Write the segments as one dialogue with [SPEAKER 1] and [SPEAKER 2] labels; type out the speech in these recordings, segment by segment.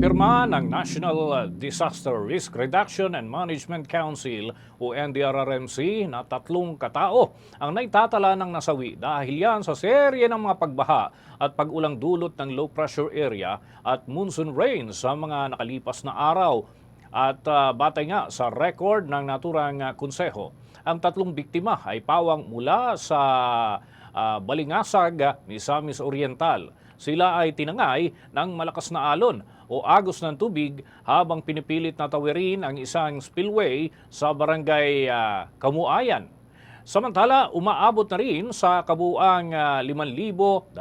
[SPEAKER 1] Kinumpirma ng National Disaster Risk Reduction and Management Council o NDRRMC na tatlong katao ang naitatala ng nasawi dahil yan sa serye ng mga pagbaha at pag-ulang dulot ng low pressure area at monsoon rains sa mga nakalipas na araw. At ah, batay nga sa record ng naturang ah, konseho, ang tatlong biktima ay pawang mula sa ah, Balingasag, Misamis Oriental. Sila ay tinangay ng malakas na alon o agos ng tubig habang pinipilit na tawirin ang isang spillway sa barangay ah, Kamuayan. Samantala, umaabot na rin sa kabuang ah, 5,210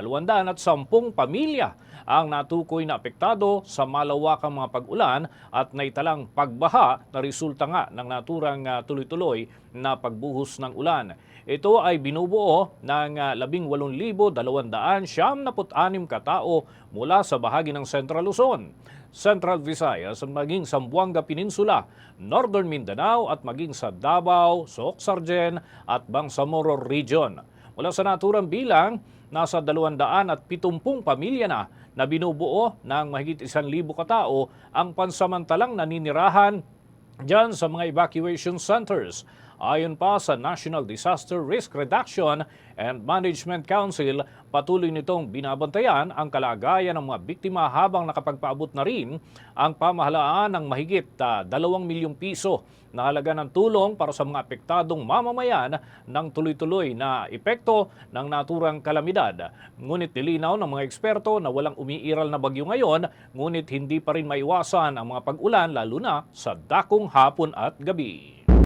[SPEAKER 1] pamilya ang natukoy na apektado sa malawakang mga pag-ulan at naitalang pagbaha na resulta nga ng naturang ah, tuloy-tuloy na pagbuhos ng ulan. Ito ay binubuo ng ah, 18,276 katao mula sa bahagi ng Central Luzon, Central Visayas maging Sambuanga Peninsula, Northern Mindanao at maging sa Davao, Soxargen at Bangsamoro Region. Mula sa naturang bilang, nasa 270 pamilya na na binubuo ng mahigit 1,000 katao ang pansamantalang naninirahan Diyan sa mga evacuation centers. Ayon pa sa National Disaster Risk Reduction and Management Council, patuloy nitong binabantayan ang kalagayan ng mga biktima habang nakapagpaabot na rin ang pamahalaan ng mahigit ah, 2 milyong piso na halaga ng tulong para sa mga apektadong mamamayan ng tuloy-tuloy na epekto ng naturang kalamidad. Ngunit nilinaw ng mga eksperto na walang umiiral na bagyo ngayon, ngunit hindi pa rin maiwasan ang mga pag-ulan lalo na sa dakong hapon at gabi.